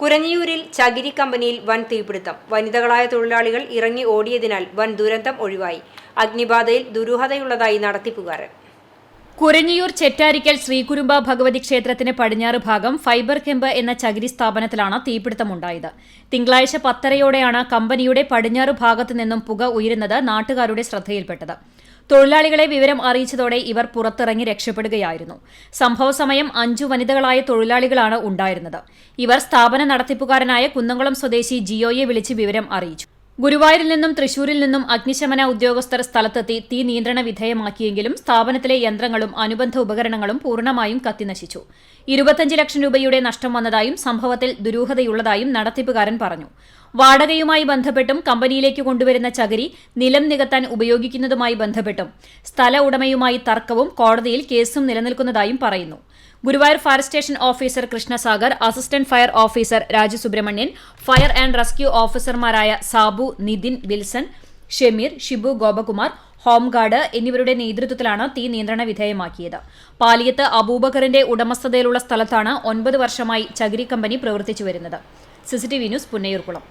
കുരഞ്ഞിയൂരിൽ ചകിരി കമ്പനിയിൽ വൻ തീപിടുത്തം. വനിതകളായ തൊഴിലാളികൾ ഇറങ്ങി ഓടിയതിനാൽ വൻ ദുരന്തം ഒഴിവായി. അഗ്നിബാധയിൽ ദുരൂഹതയുള്ളതായി നടത്തിപ്പുകാരൻ. കുരഞ്ഞിയൂർ ചെറ്റാരിക്കൽ ശ്രീകുരുമ്പ ഭഗവതി ക്ഷേത്രത്തിന് പടിഞ്ഞാറ് ഭാഗം ഫൈബർ കെമ്പ് എന്ന ചകിരി സ്ഥാപനത്തിലാണ് തീപിടുത്തമുണ്ടായത്. തിങ്കളാഴ്ച പത്തരയോടെയാണ് കമ്പനിയുടെ പടിഞ്ഞാറ് ഭാഗത്തു നിന്നും പുക ഉയരുന്നത് നാട്ടുകാരുടെ ശ്രദ്ധയിൽപ്പെട്ടത്. തൊഴിലാളികളെ വിവരം അറിയിച്ചതോടെ ഇവർ പുറത്തിറങ്ങി രക്ഷപ്പെടുകയായിരുന്നു. സംഭവ സമയം അഞ്ചു വനിതകളായ തൊഴിലാളികളാണ് ഉണ്ടായിരുന്നത്. ഇവർ സ്ഥാപന നടത്തിപ്പുകാരനായ കുന്നംകുളം സ്വദേശി ജിയോയെ വിളിച്ച് വിവരം അറിയിച്ചു. ഗുരുവായൂരിൽ നിന്നും തൃശൂരിൽ നിന്നും അഗ്നിശമന ഉദ്യോഗസ്ഥർ സ്ഥലത്തെത്തി തീ നിയന്ത്രണ വിധേയമാക്കിയെങ്കിലും സ്ഥാപനത്തിലെ യന്ത്രങ്ങളും അനുബന്ധ ഉപകരണങ്ങളും പൂർണമായും കത്തിനശിച്ചു. ഇരുപത്തഞ്ച് ലക്ഷം രൂപയുടെ നഷ്ടം വന്നതായും സംഭവത്തിൽ ദുരൂഹതയുള്ളതായും നടത്തിപ്പുകാരൻ പറഞ്ഞു. വാടകയുമായി ബന്ധപ്പെട്ടും കമ്പനിയിലേക്ക് കൊണ്ടുവരുന്ന ചകിരി നിലം നികത്താൻ ഉപയോഗിക്കുന്നതുമായി ബന്ധപ്പെട്ടും സ്ഥല ഉടമയുമായി തർക്കവും കോടതിയിൽ കേസും നിലനിൽക്കുന്നതായും പറയുന്നു. Guruvayur fire station officer Krishnasagar assistant fire officer Raju Subrahmanyan fire and rescue ഓഫീസർമാരായ സാബു നിതിൻ വിൽസൺ ഷെമീർ ഷിബു ഗോപകുമാർ ഹോംഗാർഡ് എന്നിവരുടെ നേതൃത്വത്തിലാണ് തീ നിയന്ത്രണ വിധേയമാക്കിയത്. പാലിയത്ത് അബൂബക്കറിന്റെ ഉടമസ്ഥതയിലുള്ള സ്ഥലത്താണ് ഒൻപത് വർഷമായി ചകിരി കമ്പനി പ്രവർത്തിച്ചു വരുന്നത് സിസിടിവി ന്യൂസ് പുന്നയൂർകുളം.